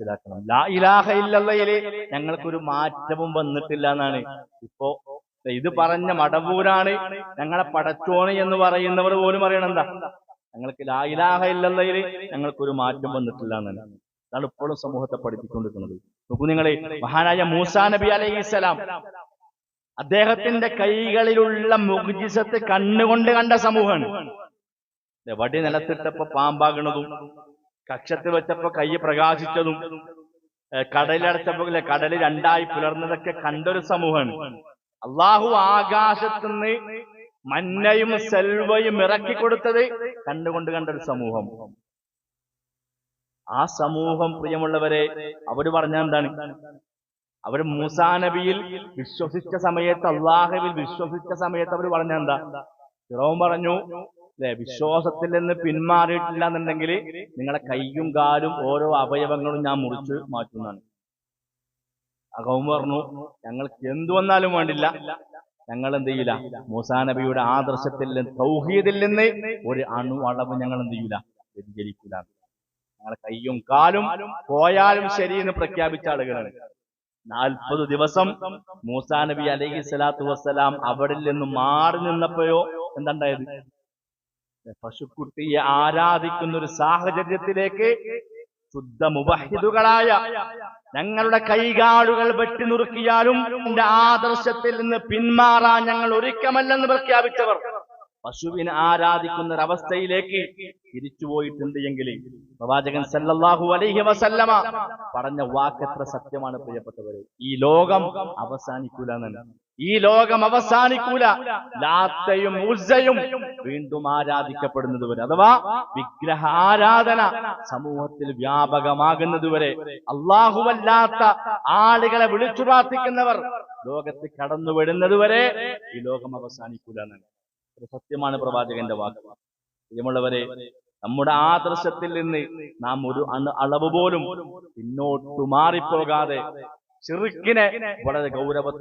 മനസ്സിലാക്കണം. ലാ ഇലാഹ ഇല്ലല്ലയിൽ ഞങ്ങൾക്കൊരു മാറ്റവും വന്നിട്ടില്ല എന്നാണ്. ഇപ്പോ ഇത് പറഞ്ഞ മടവൂരാണ് ഞങ്ങളെ പടച്ചോണ് എന്ന് പറയുന്നവർ പോലും അറിയണം എന്താ? ഞങ്ങൾക്ക് ലാ ഇലാഹ ഇല്ലല്ലയിൽ ഞങ്ങൾക്കൊരു മാറ്റം വന്നിട്ടില്ല എന്നാണ്. അതാണ് ഇപ്പോഴും സമൂഹത്തെ പഠിപ്പിച്ചുകൊണ്ടിരിക്കുന്നത്. നോക്കൂ നിങ്ങളെ മഹാനായ മൂസാ നബി അലൈഹിസ്സലാം അദ്ദേഹത്തിന്റെ കൈകളിലുള്ള മുഗ്ജിസത്ത് കണ്ണുകൊണ്ട് കണ്ട സമൂഹമാണ്. വടി നിലത്തിട്ടപ്പോ പാമ്പാകണതും കക്ഷത്ത് വെച്ചപ്പോ കൈ പ്രകാശിച്ചതും കടലടച്ചപ്പോ ഇല്ലേ, കടൽ രണ്ടായി പുലർന്നതൊക്കെ കണ്ടൊരു സമൂഹമാണ്. അള്ളാഹു ആകാശത്തുനിന്ന് മന്നയും സെൽവയും ഇറക്കി കൊടുത്തത് കണ്ടുകൊണ്ട് കണ്ടൊരു സമൂഹം. ആ സമൂഹം പ്രിയമുള്ളവരെ അവർ പറഞ്ഞ എന്താണ്? അവർ മൂസാ നബിയിൽ വിശ്വസിച്ച സമയത്ത് അള്ളാഹുവിൽ വിശ്വസിച്ച സമയത്ത് അവർ പറഞ്ഞ എന്താ? ഫിറോൻ പറഞ്ഞു അല്ലെ? വിശ്വാസത്തിൽ നിന്ന് പിന്മാറിയിട്ടില്ല എന്നുണ്ടെങ്കിൽ നിങ്ങളെ കൈയും കാലും ഓരോ അവയവങ്ങളും ഞാൻ മുറിച്ച് മാറ്റുന്നതാണ്. അകവും പറഞ്ഞു ഞങ്ങൾക്ക് എന്തു വന്നാലും വേണ്ടില്ല. ഞങ്ങൾ എന്ത് ചെയ്യില്ല? മൂസാ നബിയുടെ ആദർശത്തിൽ നിന്ന് തൗഹീദിൽ നിന്ന് ഒരു അണു അളവ് ഞങ്ങൾ എന്ത് ചെയ്യില്ല? വ്യതിചരിക്കില്ല ഞങ്ങളെ കൈയും കാലും പോയാലും ശരി എന്ന് പ്രഖ്യാപിച്ച ആളുകളാണ്. നാൽപ്പത് ദിവസം മൂസാ നബി അലൈഹി സ്വലാത്തു വസ്സലാം അവിടെ നിന്ന് മാറി നിന്നപ്പോഴോ എന്താണ്ടായത്? പശുക്കുട്ടിയെ ആരാധിക്കുന്ന ഒരു സാഹചര്യത്തിലേക്ക് ശുദ്ധ മുബഹിദുകളായ ഞങ്ങളുടെ കൈകാലുകൾ വെട്ടി നുറുക്കിയാലും എന്റെ ആദർശത്തിൽ നിന്ന് പിന്മാറാൻ ഞങ്ങൾ ഒരുക്കമല്ലെന്ന് പ്രഖ്യാപിച്ചവർ. പശുവിനെ ആരാധിക്കുന്ന ഒരവസ്ഥയിലേക്ക് തിരിച്ചുപോയിട്ടുണ്ട് എങ്കിൽ പ്രവാചകൻ സല്ലല്ലാഹു അലൈഹി വസല്ലമ പറഞ്ഞ വാക്ക് എത്ര സത്യമാണ് പ്രിയപ്പെട്ടവരെ? ഈ ലോകം അവസാനിക്കൂല ഈ ലോകം അവസാനിക്കൂല. ലാത്തയും ഉസ്സയും വീണ്ടും ആരാധിക്കപ്പെടുന്നത് വരെ അഥവാ വിഗ്രഹ ആരാധന സമൂഹത്തിൽ വ്യാപകമാകുന്നതുവരെ അള്ളാഹുവല്ലാത്ത ആളുകളെ വിളിച്ചു പ്രാർത്ഥിക്കുന്നവർ ലോകത്ത് കടന്നു വരുന്നതുവരെ ഈ ലോകം അവസാനിക്കൂല എന്നാണ്. സത്യമാണ് പ്രവാചകന്റെ വാക്ക്. പ്രിയമുള്ളവരെ നമ്മുടെ ആദർശത്തിൽ നിന്ന് നാം ഒരു അളവ് പോലും പിന്നോട്ട് മാറിപ്പോകാതെ ചെറുക്കിനെ വളരെ ഗൗരവത്തോടെ